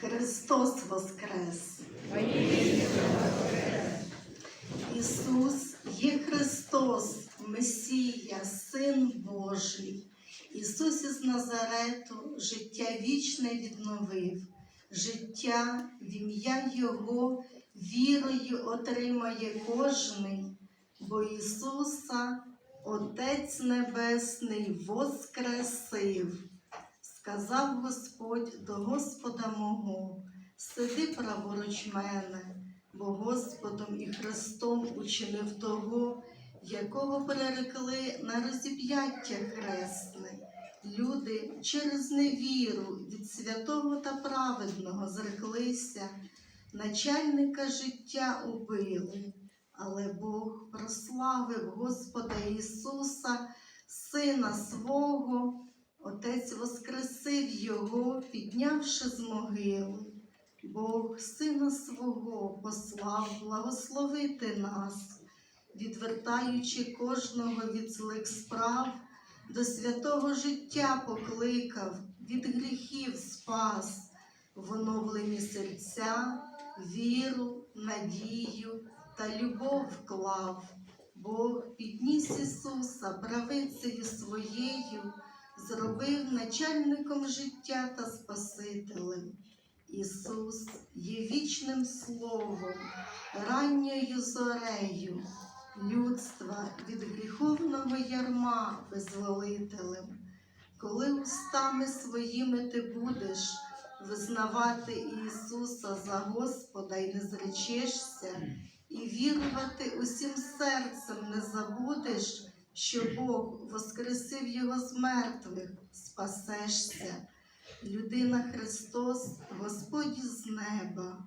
Христос Воскрес! Ісус є Христос, Месія, Син Божий. Ісус із Назарету життя вічне відновив, життя в ім'я Його вірою отримає кожний, бо Ісуса Отець Небесний воскресив. Сказав Господь до Господа мого, сиди праворуч мене, бо Господом і Христом учинив того, якого перерекли на розіп'яття хресне. Люди через невіру від святого та праведного зреклися, начальника життя убили, але Бог прославив Господа Ісуса, Сина свого. Отець воскресив його, піднявши з могили. Бог сина свого послав благословити нас, відвертаючи кожного від злих справ, до святого життя покликав, від гріхів спас, в оновлені серця, віру, надію та любов вклав. Бог підніс Ісуса правицею своєю зробив начальником життя та Спасителем. Ісус є вічним словом, ранньою зорею, людства від гріховного ярма визволителем. Коли устами своїми ти будеш визнавати Ісуса за Господа і не зречешся, і вірувати усім серцем не забудеш що Бог воскресив його з мертвих, спасешся. Людина Христос, Господь з неба,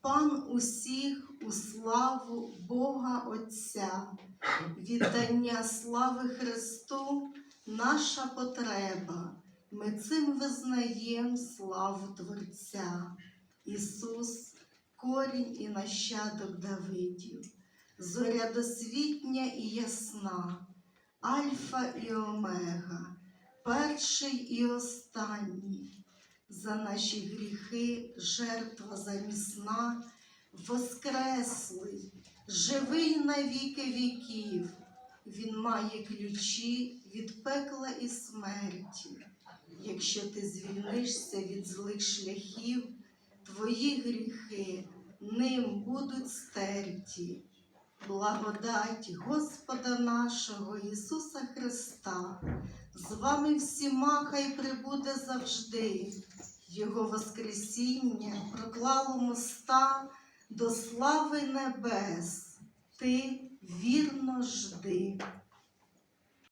Пан усіх у славу Бога Отця, віддання слави Христу наша потреба. Ми цим визнаєм славу Творця. Ісус, корінь і нащадок Давидів, зоря досвітня і ясна. Альфа і Омега, перший і останній, за наші гріхи жертва замісна, воскреслий, живий на віки віків, Він має ключі від пекла і смерті. Якщо ти звільнишся від злих шляхів, твої гріхи ним будуть стерті благодать Господа нашого Ісуса Христа, з вами всіма хай прибуде завжди, Його Воскресіння проклало моста до слави небес, ти вірно жди.